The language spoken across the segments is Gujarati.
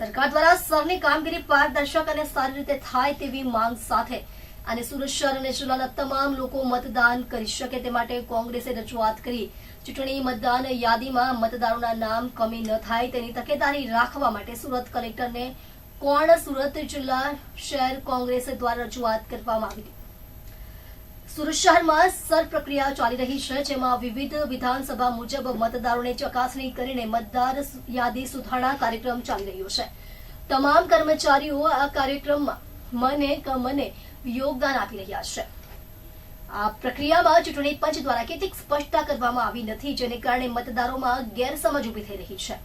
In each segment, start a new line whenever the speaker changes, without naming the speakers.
સરકાર દ્વારા સરની કામગીરી પારદર્શક અને સારી રીતે થાય તેવી માંગ સાથે અને સુરત શહેર અને જિલ્લાના તમામ લોકો મતદાન કરી શકે તે માટે કોંગ્રેસે રજૂઆત કરી. ચૂંટણી મતદાન યાદીમાં મતદારોના નામ કમી ન થાય તેની તકેદારી રાખવા માટે સુરત કલેક્ટરને કોણ સુરત જિલ્લા શહેર કોંગ્રેસ દ્વારા રજૂઆત કરવામાં આવી હતી. સુરત શહેરમાં સર પ્રક્રિયા ચાલી રહી છે, જેમાં વિવિધ વિધાનસભા મુજબ મતદારોને ચકાસણી કરીને મતદાર યાદી સુધારણા કાર્યક્રમ ચાલી રહ્યો છે. તમામ કર્મચારીઓ આ કાર્યક્રમમાં મને કમને મને યોગદાન આપી રહ્યા છે. આ પ્રક્રિયામાં ચૂંટણી પંચ દ્વારા કેટલીક સ્પષ્ટતા કરવામાં આવી નથી, જેને કારણે મતદારોમાં ગેરસમજ ઊભી થઈ રહી છે.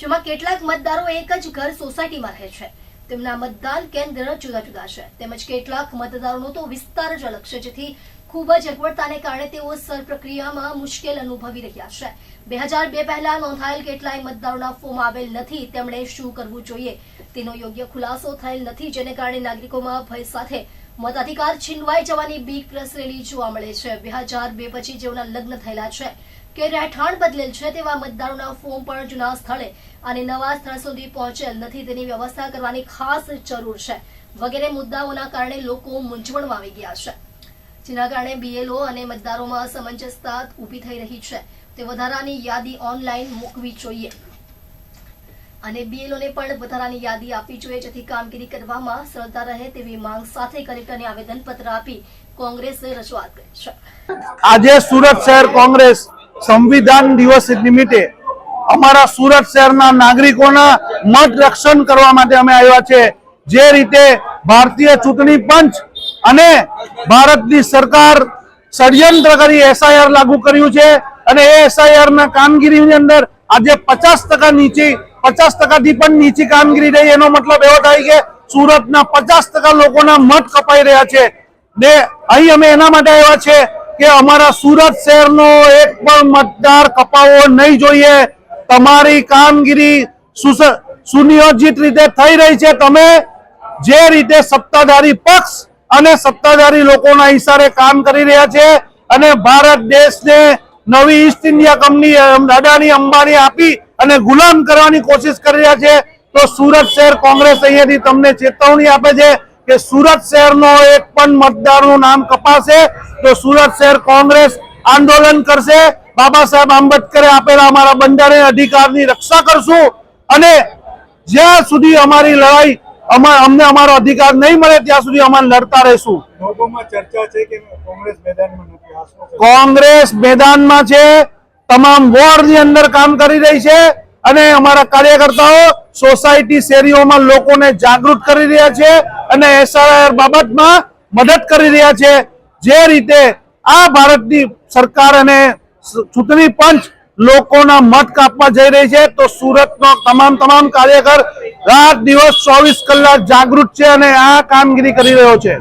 જેમાં કેટલાક મતદારો એક જ ઘર સોસાયટીમાં રહે છે. તેમના મતદાન કેન્દ્ર જુદા જુદા છે. તેમજ કેટલાક મતદારોનો તો વિસ્તાર જ અલગ છે, જેથી ખૂબ જ અગવડતાને કારણે તેઓ સર પ્રક્રિયામાં મુશ્કેલ અનુભવી રહ્યા છે. બે હજાર બે પહેલા નોંધાયેલ કેટલાય મતદારોના ફોર્મ આવેલ નથી, તેમણે શું કરવું જોઈએ? તેનો યોગ્ય ખુલાસો થયેલ નથી, જેને કારણે નાગરિકોમાં ભય સાથે મતાધિકાર છીનવાઈ જવાની બીક પ્રસરેલી જોવા મળે છે. બે હજાર બે પછી જેઓના લગ્ન થયેલા છે કે રહેઠાણ બદલેલ છે તેવા મતદારોના ફોર્મ પણ જૂના સ્થળે અને નવા સ્થળ સુધી પહોંચેલ નથી તેની વ્યવસ્થા કરવાની ખાસ જરૂર છે. વગેરે મુદ્દાઓના કારણે લોકો મૂંઝવણમાં આવી ગયા છે. જેના કારણે બીએલઓ અને મતદારોમાં અસમંજસતા ઊભી થઈ રહી છે. તે વધારાની યાદી ઓનલાઈન મૂકવી જોઈએ. અને બીએલઓને પણ વધારાની યાદી આપવી જોઈએ, જેથી કામગીરી કરવામાં સરળતા રહે તેવી માંગ સાથે કલેક્ટરને આવેદનપત્ર આપી કોંગ્રેસે રજૂઆત કરી છે.
આજે સુરત શહેર કોંગ્રેસ સંવિધાન દિવસ નિમિત્તે અમારા સુરત શહેરના નાગરિકોના મત રક્ષણ કરવા માટે અમે આવ્યા છે. જે રીતે ભારતીય ચૂંટણી પંચ અને ભારતની સરકાર ષડયંત્ર કરી એસઆઈઆર લાગુ કર્યું છે અને એ એસઆઈઆર ના કામગીરીની અંદર આજે પચાસ ટકા નીચી પચાસ ટકાથી પણ નીચી કામગીરી રહી. એનો મતલબ એવો થાય કે સુરતના પચાસ ટકા લોકોના મત કપાઈ રહ્યા છે. ને અહીં અમે એના માટે આવ્યા છે કે અમારા સુરત શહેરનો એક પણ મતદાર કપાવવો નહીં જોઈએ. તમારી કામગીરી સુનિયોજિત રીતે થઈ રહી છે. તમે જે રીતે સત્તાધારી પક્ષ અને સત્તાધારી લોકોના ઈશારે કામ કરી રહ્યા છે અને ભારત દેશને નવી ઈસ્ટ ઇન્ડિયા કંપની અમ, અંબાણી આપી અને ગુલામ કરવાની કોશિશ કરી રહ્યા છે તો સુરત શહેર કોંગ્રેસ અહીંયાથી તમને ચેતવણી આપે છે કે સુરત શહેરનો એક પણ મતદારનું નામ કપાશે તો સુરત શહેર કોંગ્રેસ આંદોલન કરશે બાબા સાહેબ આંબેડકરે આપેલા અમારા બંધારણીય અધિકારની રક્ષા કરશું અને જ્યાં સુધી અમારી લડાઈ અમા- અમને અમારો અધિકાર નહીં મળે ત્યાં સુધી અમે લડતા રહીશું
ચર્ચા છે કે કોંગ્રેસ મેદાનમાં નથી આ શું છે?
કોંગ્રેસ મેદાનમાં છે તમામ વોર્ડની અંદર કામ કરી રહી છે અને અમારા કાર્યકર્તાઓ સોસાયટી શેરીઓમાં લોકોને જાગૃત કરી રહ્યા છે અને એસઆરઆર બાબતમાં મદદ કરી રહ્યા છે. જે રીતે આ ભારતની સરકાર અને ચૂંટણી પંચ લોકોના મત કાપવા જઈ રહી છે, તો સુરતનો તમામ તમામ કાર્યકર રાત દિવસ ચોવીસ કલાક જાગૃત છે અને આ કામગીરી કરી રહ્યો છે.